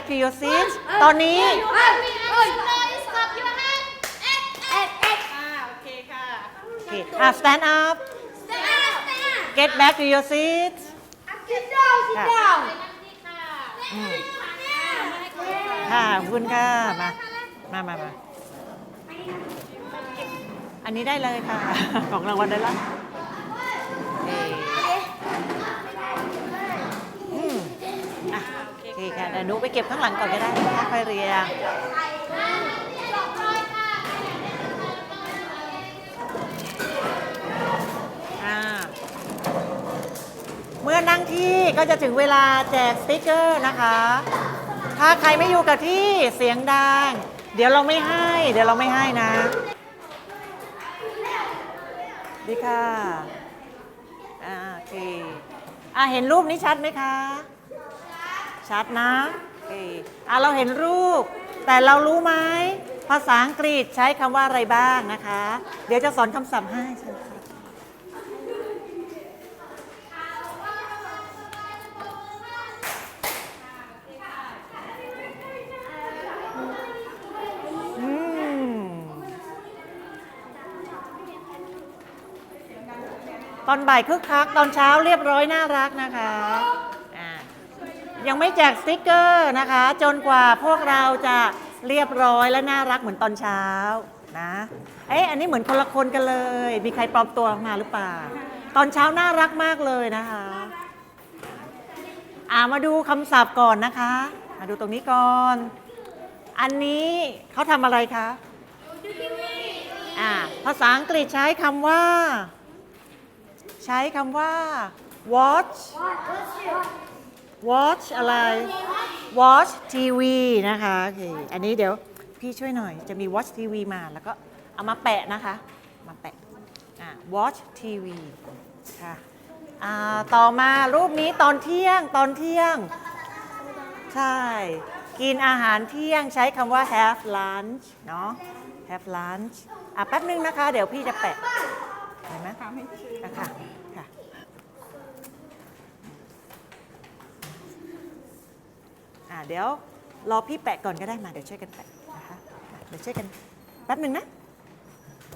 back to your seats ตอนนี้โอเคค่ะโอเคอะ stand up get back to your seats ค่ะขอบคุณค่ะ มา มามามาอันนี้ได้เลยค่ะ ของรางวัลได้แล้วโอเคอืมอะโอเคค่ะเดี๋ยวหนูไปเก็บข้างหลังก่อนก็ได้นะคะค่อยเรียงเมื่อนั่งที่ก็จะถึงเวลาแจกสติกเกอร์นะคะ ถ้าใครไม่อยู่กับที่เสียงดัง เดี๋ยวเราไม่ให้ เดี๋ยวเราไม่ให้นะ ดีค่ะ อ่าโอเค อ่าเห็นรูปนี้ชัดไหมคะ ชัดนะโอเคอ่าเราเห็นรูป แต่เรารู้ไหมภาษาอังกฤษใช้คำว่าอะไรบ้างนะคะ เดี๋ยวจะสอนคำศัพท์ให้เชิญค่ะอืมตอนบ่ายคึกคัก ตอนเช้าเรียบร้อยน่ารักนะคะ ยังไม่แจกสติกเกอร์นะคะ จนกว่าพวกเราจะเรียบร้อยและน่ารักเหมือนตอนเช้านะเอ๊ะอันนี้เหมือนคนละคนกันเลย มีใครปลอมตัวมาหรือเปล่า ตอนเช้าน่ารักมากเลยนะคะอ่ามาดูคำศัพท์ก่อนนะคะ มาดูตรงนี้ก่อน อันนี้เขาทำอะไรคะอ่าภาษาอังกฤษใช้คำว่า ใช้คำว่า watch watch อะไร watch TV นะคะโอเคอันนี้เดี๋ยวพี่ช่วยหน่อยจะมี watch TV มาแล้วก็เอามาแปะนะคะ มาแปะอ่า watch TV ค่ะอ่าต่อมารูปนี้ตอนเที่ยงตอนเที่ยง ใช่ กินอาหารเที่ยงใช้คำว่า have lunch เนาะ have lunch อะแป๊บนึงนะคะ เดี๋ยวพี่จะแปะเห็นไหมอะค่ะค่ะ อะเดี๋ยวรอพี่แปะก่อนก็ได้มาเดี๋ยวช่วยกันแปะนะคะเดี๋ยวช่วยกันแป๊บนึงนะ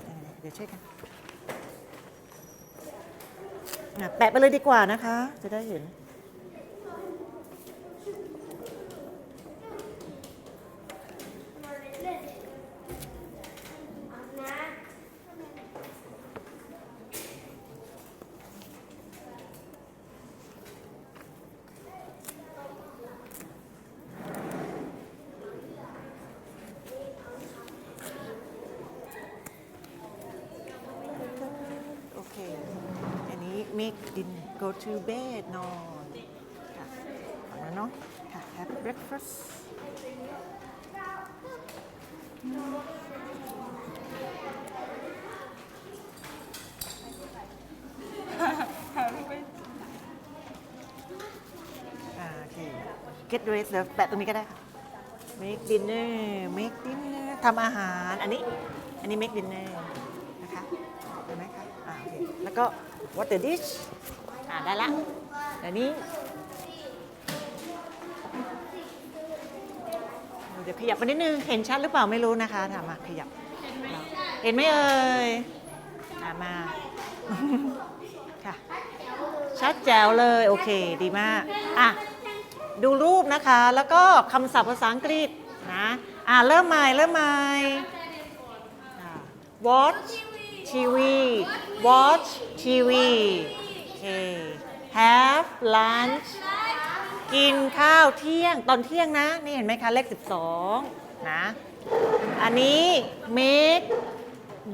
เออเดี๋ยวช่วยกันแปะไปเลยดีกว่านะคะ จะได้เห็น โอเค อันนี้ make dinner go to bed นอนค่ะเอาล้วเนาะค่ะ have breakfast อ่าโอเค get dressed เดี๋ยวแปะตรงนี้ก็ได้ค่ะ make dinner make dinner ทำอาหาร อันนี้ อันนี้ make dinner นะคะเห็นไหมคะ อ่าโอเคแล้วก็ what the dish อ่าได้ละเดี๋ยวนี้เดี๋ยวขยับมานิดนึง เห็นชัดหรือเปล่าไม่รู้นะคะ ถามมาขยับ เห็นไหมเอ่ยอ่ามา ค่ะ ชัดแจ๋วเลย โอเค ดีมาก อะ ดูรูปนะคะ แล้วก็คำศัพท์ภาษาอังกฤษนะ อะ เริ่มใหม่ เริ่มใหม่ อะ watch TV watch TV โอเค have lunch กินข้าวเที่ยงตอนเที่ยงนะ นี่เห็นไหมคะ เลข 12 นะ อันนี้ make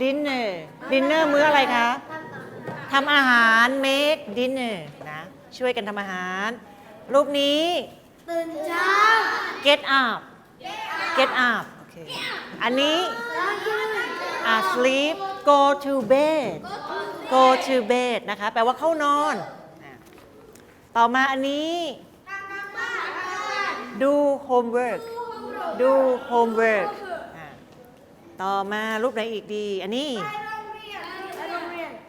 dinner dinner มื้ออะไรคะทำอาหาร make dinner นะ ช่วยกันทำอาหาร รูปนี้ ตื่นเช้า get up get up โอเค อันนี้อ่า sleep go to bed go to bed นะคะ แปลว่าเข้านอนอะต่อมาอันนี้ do homework do homework อะต่อมารูปไหนอีกดี อันนี้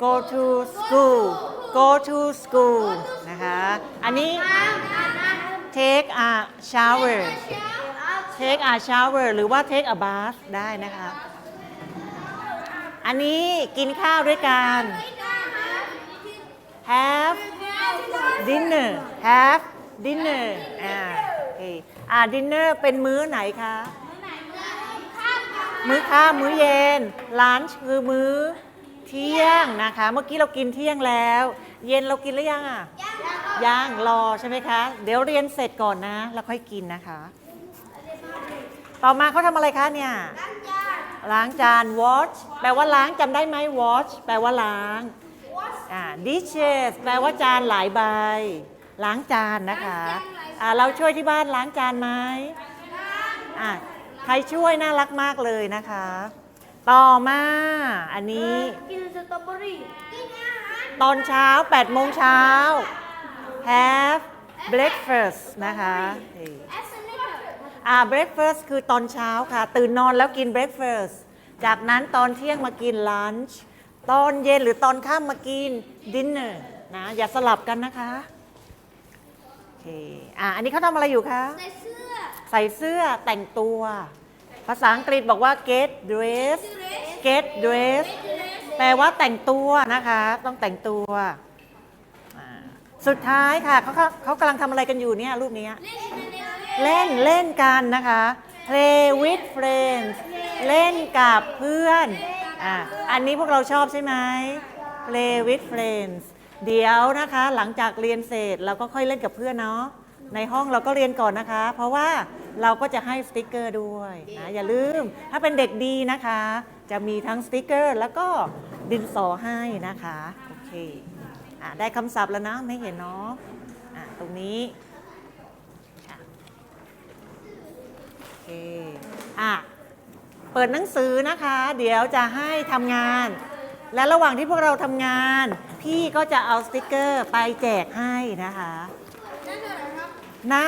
go to school go to school นะคะ อันนี้ take a shower take a shower หรือว่า take a bath ได้นะคะ อันนี้กินข้าวด้วยกัน have dinner have dinner อ่าโอเคอ่า dinner เป็นมื้อไหนคะ มื้อค่ำมื้อเย็น lunch คือมื้อเที่ยงนะคะ เมื่อกี้เรากินเที่ยงแล้ว เย็นเรากินหรือยังอะยังรอใช่ไหมคะ เดี๋ยวเรียนเสร็จก่อนนะ แล้วค่อยกินนะคะ ต่อมาเขาทำอะไรคะเนี่ยล้างจาน ล้างจาน wash แปลว่าล้างจำได้ไหม wash แปลว่าล้างอ่า dishes แปลว่าจานหลายใบ ล้างจานนะคะอ่าเราช่วยที่บ้านล้างจานไหมอ่าใครช่วยน่ารักมากเลยนะคะ ต่อมาอันนี้กินสตรอเบอรี่กินอาหารตอนเช้า8โมงเช้า have breakfast นะคะ อสเซนเนอร์อ่า breakfast คือตอนเช้าค่ะ ตื่นนอนแล้วกิน breakfast จากนั้นตอนเที่ยงมากิน lunch ตอนเย็นหรือตอนค่ำมากิน dinner นะ อย่าสลับกันนะคะ โอเค อ่าอันนี้เขาทำอะไรอยู่คะ ใส่เสื้อ ใส่เสื้อแต่งตัว ภาษาอังกฤษบอกว่า get dress get dress แปลว่าแต่งตัวนะคะ ต้องแต่งตัวอ่าสุดท้ายค่ะเขาเขาเขากำลังทำอะไรกันอยู่เนี่ยรูปเนี้ยเล่นเล่น เล่นเล่นกันนะคะ play with friends เล่นกับเพื่อนอะอันนี้พวกเราชอบใช่ไหม play with friends เดี๋ยวนะคะหลังจากเรียนเสร็จเราก็ค่อยเล่นกับเพื่อนเนาะในห้องเราก็เรียนก่อนนะคะ เพราะว่าเราก็จะให้สติกเกอร์ด้วยนะอย่าลืม ถ้าเป็นเด็กดีนะคะ จะมีทั้งสติกเกอร์ แล้วก็ดินสอให้นะคะ โอเคอะได้คำศัพท์แล้วนะไม่เห็นเนาะอะตรงนี้ โอ เคอะเปิดหนังสือนะคะ เดี๋ยวจะให้ทำงาน และระหว่างที่พวกเราทำงาน พี่ก็จะเอาสติกเกอร์ไปแจกให้นะคะนั่นอะไรครับหน้า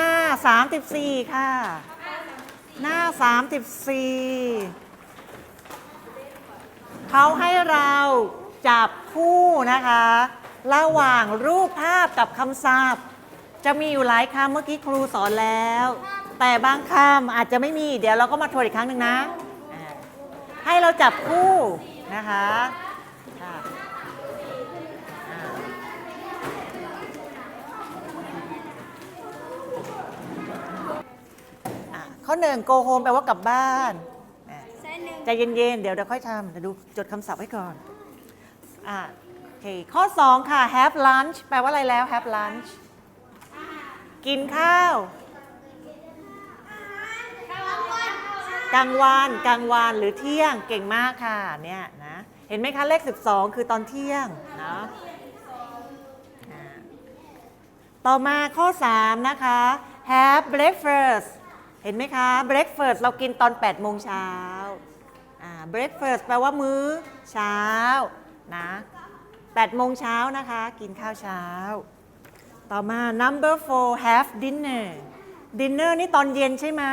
34 ค่ะ หน้า 34 เขาให้เราจับคู่นะคะ ระหว่างรูปภาพกับคำศัพท์ จะมีอยู่หลายคำเมื่อกี้ครูสอนแล้ว แต่บางคำอาจจะไม่มี เดี๋ยวเราก็มาทวนอีกครั้งหนึ่งนะอ่าให้เราจับคู่นะคะค่ะอ่าอะข้อหนึ่ง go home แปลว่ากลับบ้านอะใส่หนึ่งใจเย็นๆ เดี๋ยวเราค่อยทำเดี๋ยวดูจดคำศัพท์ไว้ก่อนอะโอเคข้อ 2 ค่ะ have lunch แปลว่าอะไรแล้ว have lunch กินข้าว กลางวันกลางวันหรือเที่ยงเก่งมากค่ะเนี่ยนะเห็นไหมคะเลข 12 คือตอนเที่ยงเนาะต่อมาข้อ 3 นะคะ have breakfast เห็นไหมคะ breakfast เรากินตอน 8 โมงเช้าอ่า breakfast แปลว่ามื้อเช้านะ8โมงเช้านะคะ กินข้าวเช้า ต่อมา number four have dinner dinner นี่ตอนเย็นใช่ไหม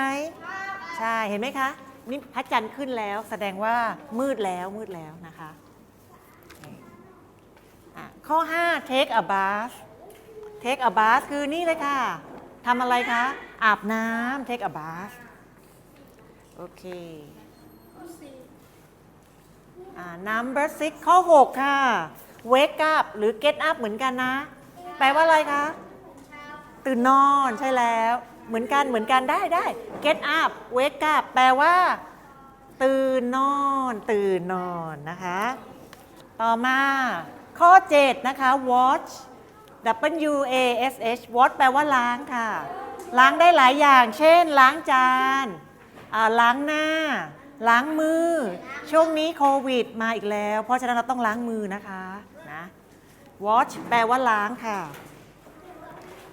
ใช่เห็นไหมคะนี่พระจันทร์ขึ้นแล้ว แสดงว่ามืดแล้วมืดแล้วนะคะอะข้อ 5 take a bath take a bath คือนี่เลยค่ะทำอะไรคะ อาบน้ำ take a bath โอเคอ่า number six ข้อ 6 ค่ะ wake up หรือ get up เหมือนกันนะ แปลว่าอะไรคะ ตื่นนอนใช่แล้ว เหมือนกันเหมือนกันได้ได้ get up wake up แปลว่า ตื่นนอน ตื่นนอนนะคะ ต่อมาข้อ 7 นะคะ wash W A S H wash แปลว่าล้างค่ะ ล้างได้หลายอย่าง เช่น ล้างจานล้างหน้า ล้างมือ ช่วงนี้โควิดมาอีกแล้ว เพราะฉะนั้นเราต้องล้างมือนะคะนะ wash แปลว่าล้างค่ะ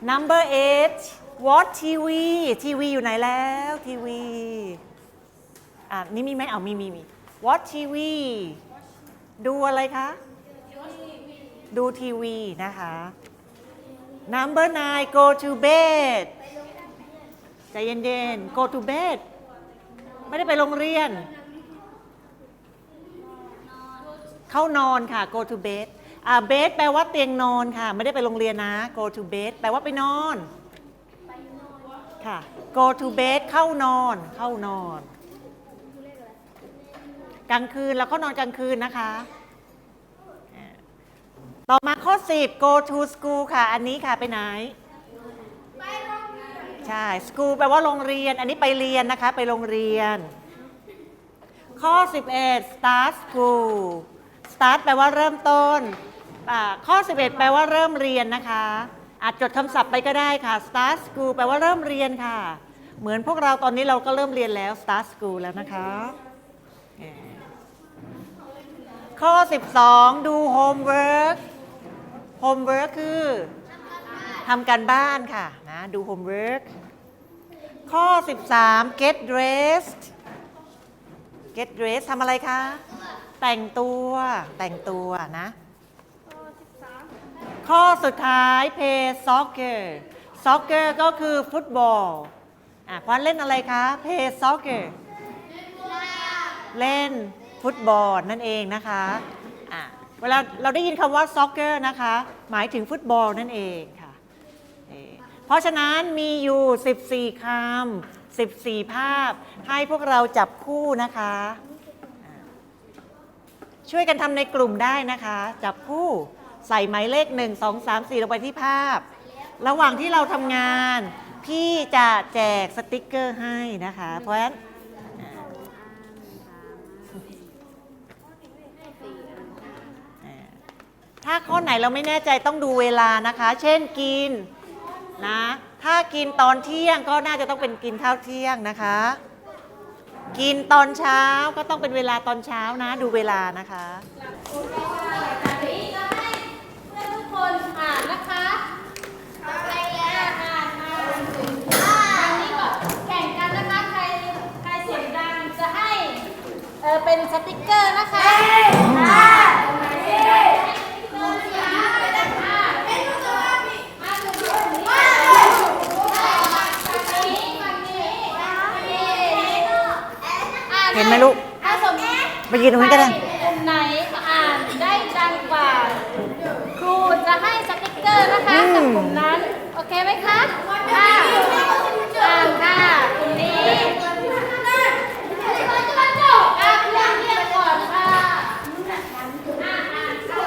number eight watch TV ทีวีอยู่ไหนแล้วทีวีอะนี่มีไหมเอามีมีมี watch TV ดูอะไรคะ ดูทีวีนะคะ number nine go to bed ใจเย็นๆ go to bed ไม่ได้ไปโรงเรียน เข้านอนค่ะ go to bed อ่า bed แปลว่าเตียงนอนค่ะ ไม่ได้ไปโรงเรียนนะ go to bed แปลว่าไปนอน ค่ะ go to bed เข้านอน เข้านอน กลางคืนแล้วก็นอนกลางคืนนะคะ ต่อมาข้อ 10 go to school ค่ะ อันนี้ค่ะไปไหน ใช่ school แปลว่าโรงเรียน อันนี้ไปเรียนนะคะ ไปโรงเรียน ข้อ 11 start school start แปลว่าเริ่มต้นอ่าข้อ 11 แปลว่าเริ่มเรียนนะคะ อาจจดคำศัพท์ไปก็ได้ค่ะ start school แปลว่าเริ่มเรียนค่ะ เหมือนพวกเราตอนนี้เราก็เริ่มเรียนแล้ว start school แล้วนะคะเอ่อข้อ 12 ดู homework homework คือทำการบ้านค่ะนะดู homework ข้อ 13 get dressed get dressed ทำอะไรคะ แต่งตัวแต่งตัวนะ ข้อสุดท้าย play soccer soccer ก็คือฟุตบอลอะพอนเล่นอะไรคะ play soccer เล่นฟุตบอลนั่นเองนะคะอะเวลาเราได้ยินคำว่า soccer นะคะ หมายถึงฟุตบอลนั่นเองค่ะ เพราะฉะนั้นมีอยู่ 14คำ14 ภาพให้พวกเราจับคู่นะคะ ช่วยกันทำในกลุ่มได้นะคะ จับคู่ ใส่หมายเลข 1 2 3 4 ลงไปที่ภาพ ระหว่างที่เราทำงาน พี่จะแจกสติกเกอร์ให้นะคะ เพราะฉะนั้นถ้าข้อไหนเราไม่แน่ใจต้องดูเวลานะคะ เช่นกินนะ ถ้ากินตอนเที่ยงก็น่าจะต้องเป็นกินข้าวเที่ยงนะคะ กินตอนเช้าก็ต้องเป็นเวลาตอนเช้านะ ดูเวลานะคะ จากนี้ก็ให้เพื่อนทุกคนอ่านนะคะไปแล้วอ่านอ่านอันนี้ก็แข่งกันนะคะ ใครใครเสียงดังจะให้ เออเป็นสติกเกอร์นะคะอ่าอ่าดูดูนี่ฝั่งนี้ฝั่งนี้อ่าเห็นไหมลูกถ้าสมมติไปยืนตรงนี้ก็ได้ กลุ่มไหนอ่านได้ดังกว่า ครูจะให้สติกเกอร์นะคะอืมกับกลุ่มนั้น โอเคไหมคะค่ะอ่านค่ะกลุ่มนี้อะเพื่อนเรียกก่อนค่ะอ่านอ่านค่ะ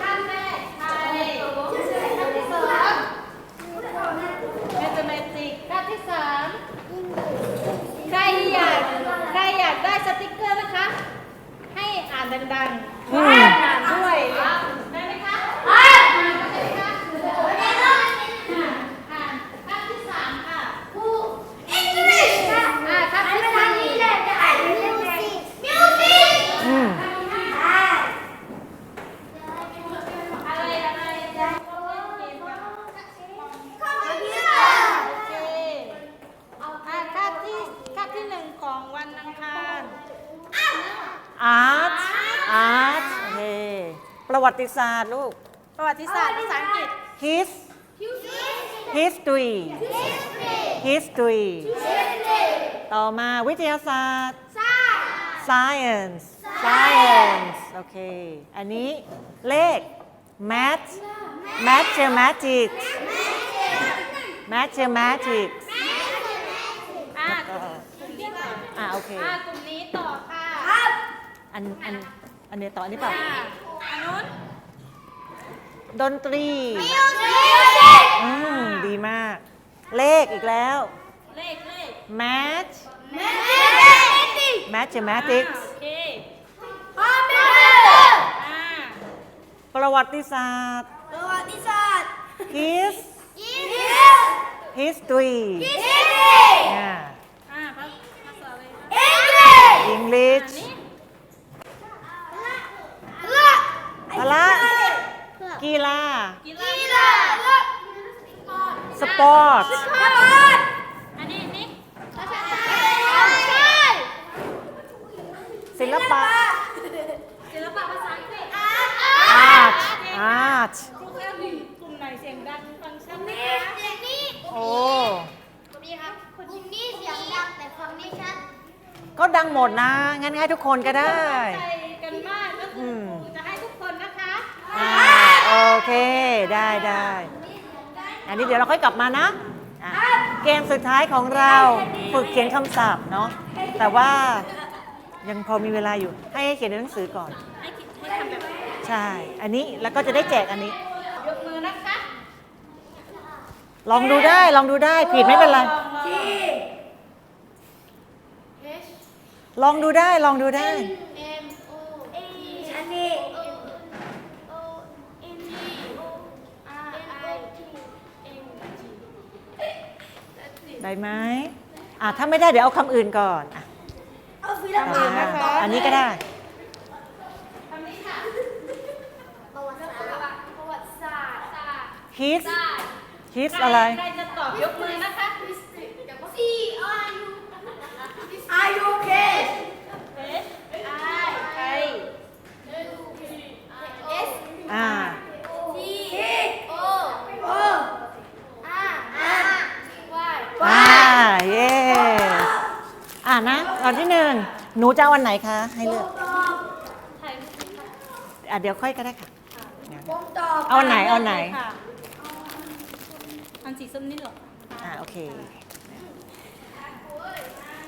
ท่านแรกไทยท่านที่สองเมทเมติกท่านที่สามใครอยากใครอยากได้สติกเกอร์นะคะ ให้อ่านดังๆ อืม อ่านด้วยได้ไหมคะอ่านได้ไหมคะอ่านขั้นที่สามค่ะอ่าขั้นที่สี่ อืม อะไรอะไรจะต้องเล่นเกมกันโอเคอ่าขั้นที่ขั้นที่หนึ่งของวันอังคาร อาร์ตอาร์ตโอเค ประวัติศาสตร์ลูก ประวัติศาสตร์ภาษาอังกฤษ his history history ต่อมาวิทยาศาสตร์ science science โอเค อันนี้เลข math mathematics mathematics อ่ากลุ่มนี้ต่ออ่าโอเค อ่ากลุ่มนี้ต่อค่ะ อันอันอันนี้ต่ออันนี้เปล่า อ่าอันนู้น ดนตรีอืมดีมาก เลขอีกแล้ว เลขเลข math mathematics โอเคอ่าอ่าประวัติศาสตร์ประวัติศาสตร์ his ยี่สิบ history ยี่สิบอ่า อ่าภาภาษาอะไรคะเอ็งเลย English นี่ละพละ กีฬา กีฬากีฬาละสปอร์ตสปอร์ต อันนี้นี่ใช่ศิลปะ ศิลปะภาษาอังกฤษ art art ครูแค่มีกลุ่มไหนเสียงดังฟังชัดไหมนี่คะเด็กนี่โอ้กลุ่มนี้ครับกลุ่มนี้เสียงดังแต่ฟังไม่ชัดก็ดังหมดนะงั้นให้ทุกคนก็ได้ ใจกันมากก็คือครูจะให้ทุกคนนะคะ อ่า โอเคได้ได้อันนี้เดี๋ยวเราค่อยกลับมานะอะเกมสุดท้ายของเราฝึกเขียนคำศัพท์เนาะแต่ว่ายังพอมีเวลาอยู่ให้เขียนในหนังสือก่อน ให้คิดให้ทำแบบใช่ อันนี้แล้วก็จะได้แจกอันนี้ ยกมือนะคะลองดูได้ลองดูได้ผิดไม่เป็นไรลองลองลองดูได้ลองดูได้ M O A อันนี้ O O N G O R I T N G ได้ไหมอะถ้าไม่ได้เดี๋ยวเอาคำอื่นก่อนอะเอาฟิลอ่าอันนี้ก็ได้ทำนี้ค่ะประวัติศาสตร์ ประวัติศาสตร์ kiss ศาสตร์ kiss อะไร ใครจะตอบยกมือนะคะ C R U R U K S I ใคร S อ่า T O O R R Y อ่า เย้ อ่านะตอนที่หนึ่งหนูจะเอาวันไหนคะ ให้เลือกถ่ายรูปสิคะอะเดี๋ยวค่อยก็ได้ค่ะ ผมตอบเอาอันไหนเอาอันไหน ค่ะอันสีส้มนี่เหรออ่าโอเค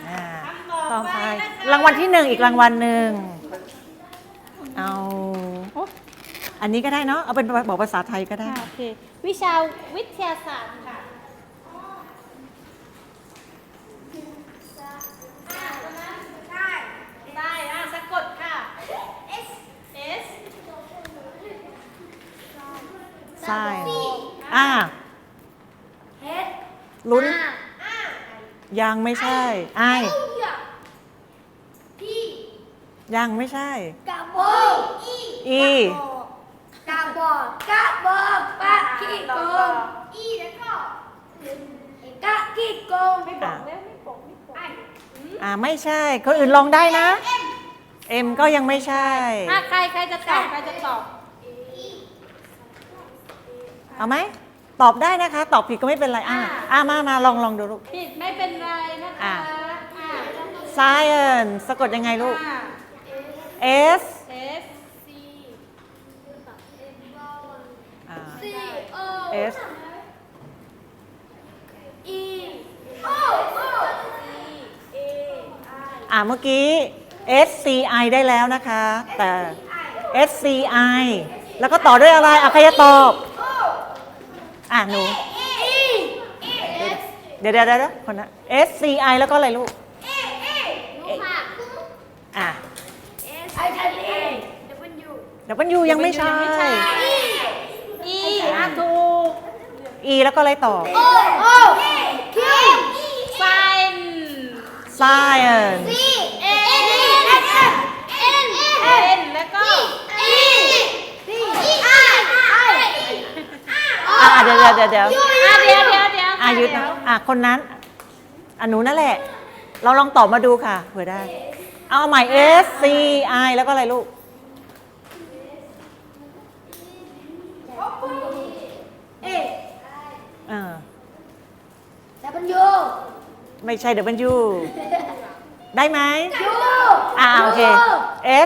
อ่าคำต่ต่ออไปไปนะคะรางวัลที่หนึ่งอีกรางวัลหนึ่งเอาอันนี้ก็ได้เนาะเอาเป็นบอกภาษาไทยก็ได้ ค่ะโอเค วิชาวิทยาศาสตร์ค่ะ ได้อะสะกดค่ะ S S ใช่อ่า H ลุ้น R ยังไม่ใช่ไอ P ยังไม่ใช่ กระบอกอีอีกระบอกกระบอกปะขี้โกงอีแล้วก็กะขี้โกงอะแล้วไม่บอกไม่บอกไออ่าไม่ใช่คนอื่นลองได้นะ เอ็มก็ยังไม่ใช่อะใครใครจะตอบใครจะตอบ เอาไหมตอบได้นะคะ ตอบผิดก็ไม่เป็นไรอ่าอ่ามามาลองลองดูลูก ผิดไม่เป็นไรนะคะอะ อะ science สะกดยังไงลูกอะ S S อ่า C O S E O O A I อ่าเมื่อกี้ S C I ได้แล้วนะคะ แต่ S C I แล้วก็ต่อด้วยอะไรอะใครจะตอบ อะหนู E E S เดี๋ยวเดี๋ยวเดี๋ยวคนนะ S C I แล้วก็อะไรลูก A A รู้ค่ะอะ S I T A W W ยังไม่ใช่ E E อะถูก E แล้วก็อะไรต่อ O O Q Sign science C A N N N N แล้วก็ E D I I อะ เดี๋ยวเดี๋ยวเดี๋ยวเดี๋ยวอะเดี๋ยวเดี๋ยวเดี๋ยวอะหยุดเดี๋นะยวอะคนนั้นอะหนูนั่นแหละ เราลองตอบมาดูค่ะเผื่อได้ เอาใหม่ S C I แล้วก็อะไรลูก A อ่า W ไม่ใช่ W ได้ไหม U อ่าโอเค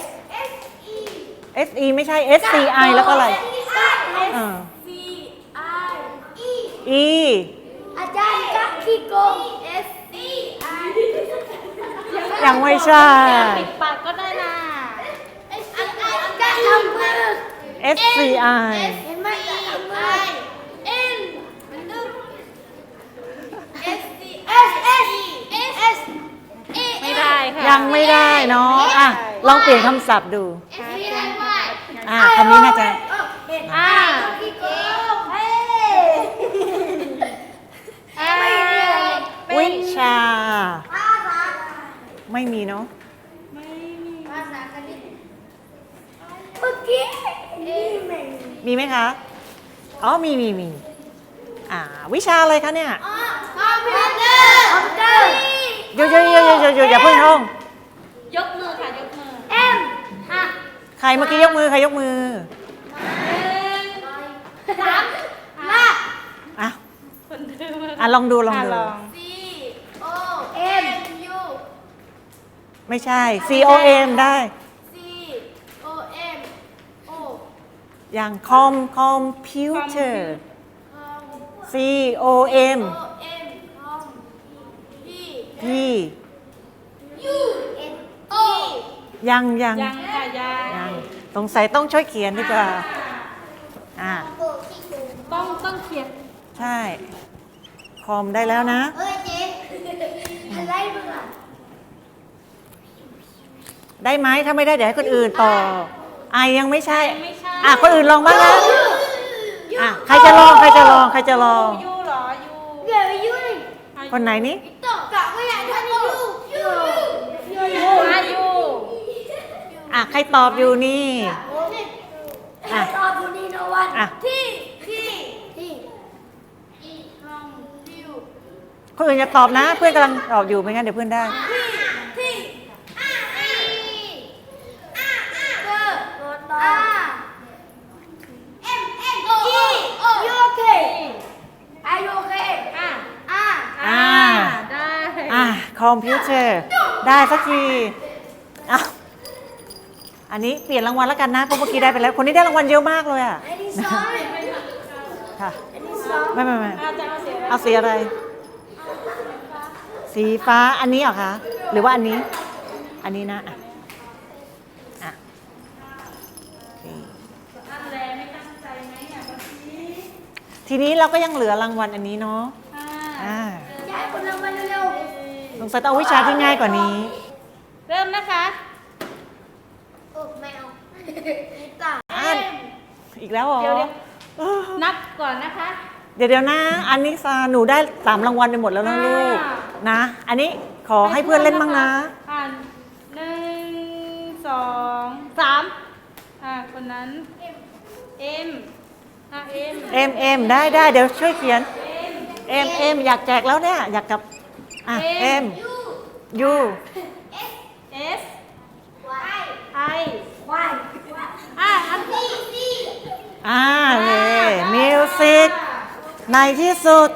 S S E S E ไม่ใช่ S C I แล้วก็อะไร S อ่า C I E E อาจารย์กักขี้โกง S C I ยังไม่ใช่ ปิดปากก็ได้นะ S C I กักทำมือ S C I เห็นไหมกักทำมือ N S C S S S S A ไม่ได้ค่ะ ยังไม่ได้เนาะอะลองเปลี่ยนคำศัพท์ดู S C I Y อะคำนี้น่าจะ อ่า ขี้โกงเฮ้ อ่า วิ ชา ไม่มีเนาะภาษาคณิตเมื่อกี้นี่ม่งมีไหมคะ อ๋อมีมีมีอ่า วิชาอะไรคะเนี่ยอ๋อคอมพิวเตอร์คอมพิวเตอร์หยุดหยุดหยุดหยุดหยุดหยุดอย่าเพิ่งท่อง ยกมือค่ะ ยกมือ M อะใครเมื่อกี้ยกมือใครยกมือสามลากอะคนเดิมอะลองดูลองดูะ C O M U ไม่ใช่ C O M ได้ C O M O อย่างคอมคอมพิวเตอร์ C O M O M พี่ยูเอ็นโอยังยังยังค่ะยังยังสงสัยต้องช่วยเขียนดีกว่า อ่าโบที่ดูต้องต้องเขียนใช่ คอมได้แล้วนะเอ้ยเจ๊อะไรมึงอะ ได้ไหมถ้าไม่ได้เดี๋ยวให้คนอื่นต่อไอยังไม่ใช่ไม่ใช่ อะคนอื่นลองบ้างนะอะใครจะลองใครจะลองใครจะลอง ยูเหรอยูเดี๋ยวยูเลยคนไหนนี่ต่อกะไม่อยากท่านยูยูยูยูอายูอะใครตอบอยู่นี่ อะ ตอบดูนี่นะวันอะ ที่ที่ที่อีห้องยูคนอื่นจะตอบนะ เพื่อนกำลังตอบอยู่ไม่งั้นเดี๋ยวเพื่อนได้ ที่ที่อะอีอะอะเบอร์รถต่ ออะเอ็มเอ็มอียูโอเคอายุโอเคอะอะอ่า ได้อะคอมพิวเตอร์ ได้สักทีอะอันนี้เปลี่ยนรางวัลแล้วกันนะเพราะเมื่อกี้ได้ไปแล้ว คนนี้ได้รางวัลเยอะมากเลยอะอันนี้สองค่ะอันนี้สองไม่ไม่ไม่อาจารย์เอาเสียอะไรเอาสีอะไร สีฟ้าอันนี้เหรอคะ หรือว่าอันนี้ อันนี้นะอะอะโอเค อันแรไม่ตั้งใจไหมอะเมื่อกี้ ทีนี้เราก็ยังเหลือรางวัลอันนี้เนาะอ่าอ่ายายคนละวันเร็วสงสัยต้องเอาวิชาที่ง่ายกว่านี้ เริ่มนะคะๆโอ้แมวนี่ตาอ่านอีกแล้วเหรอเดี๋ยวเดี๋ยวเออนับก่อนนะคะ เดี๋ยวเดี๋ยวนะ อันนี้ซาหนูได้สามรางวัลไปหมดแล้วนะลูก อ่า นะ อันนี้ขอให้เพื่อนเล่นบ้างนะอ่านหนึ่งสองสามอ่าคนนั้นเอ็มอะ เอ็มเอ็มเอ็มได้ได้เดี๋ยวช่วยเขียนเอ็มเอ็มอยากแจกแล้วเนี่ยอยากกับอะเอ็มยูเอสวายไอวายอะอันนี้อ่าเลยมิวสิกในที่สุด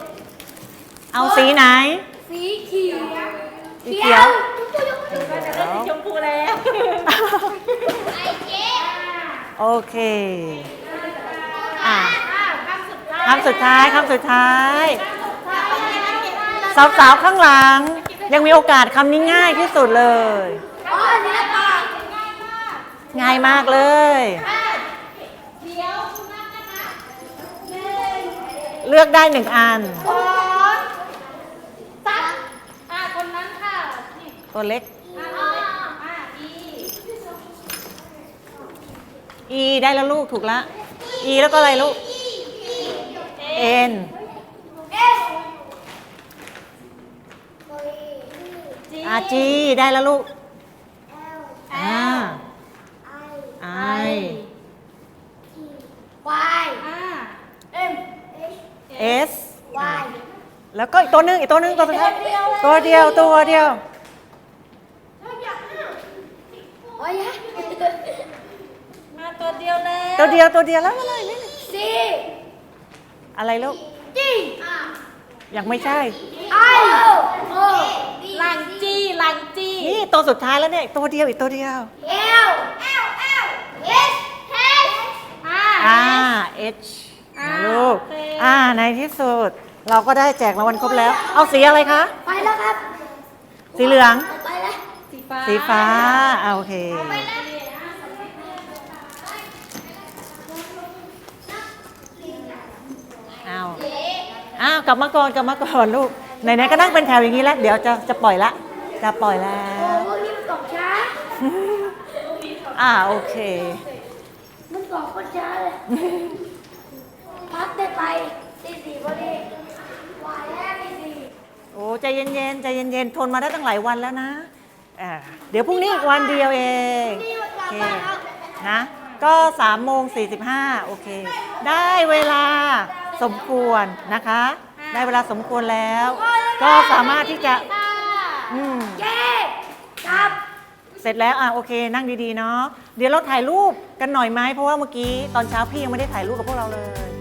เอาสีไหน สีเขียวสีเขียวก็จะได้สีชมพูแล้วไอเจ๊โอเคอะอะ คำสุดท้ายคำสุดท้ายคำสุดท้ายสาวๆข้างหลัง ยังมีโอกาสคำนี้ง่ายที่สุดเลยอ๋ออันนี้ปากง่ายมากเลยเดี๋ยวคุณนับนะคะหนึ่งเลือกได้หนึ่งอันสองสามอะคนนั้นค่ะนี่ตัวเล็กอะเอาเลยอะอี E ได้แล้วลูกถูกละ E แล้วก็อะไรลูก N เอสจี R G ได้แล้วลูกเอลอ่าไอ I วายอะเอ็ม S วายแล้วก็อีกตัวหนึงอีกตัวหนึงตัวสุดท้ายตัวเดียวตัวเดียวโอ้ยมาตัวเดียวแล้ว ตัวเดียวตัวเดียวแล้วอะไรนี่ซีอะไรลูกจียังไม่ใช่ไอโอหลังจีหลังจีนี่ตัวสุดท้ายแล้วเนี่ยตัวเดียวอีกตัวเดียวเอลเอลเอลเอสเอสอะอ่า H อ่านะลูกโอเคอ่าในที่สุด เราก็ได้แจกรางวัลครบแล้ว เอาสีอะไรคะ ไปแล้วครับ สีเหลือง ไปแล้ว สีฟ้า สีฟ้าอ่าโอเค ไปแล้ว อ้าว อ้าวกลับมาก่อนกลับมาก่อนลูกไหนๆก็นั่งเป็นแถวอย่างนี้แล้ว เดี๋ยวจะจะปล่อยละ จะปล่อยแล้โอ้วพวกนี้มันตกช้า อ่าโอเค มันตกโคตรช้าเลยพักได้ไปตีสี่พอดีวายแล้วตีสี่โอ้ใจเย็นๆใจเย็นๆทนมาได้ตั้งหลายวันแล้วนะอ่าเดี๋ยวพรุ่งนี้อีกวันเดียวเองนี่โอต่อเคไปครับนะ ก็3โมง45โอเค ได้เวลา สมควรนะคะ ได้เวลาสมควรแล้ว ก็สามารถที่จะค่ะอืมเย้ครับ เสร็จแล้วอะโอเค นั่งดีๆเนาะเดี๋ยวเราถ่ายรูปกันหน่อยไหมเพราะว่าเมื่อกี้ตอนเช้าพี่ยังไม่ได้ถ่ายรูปกับพวกเราเลย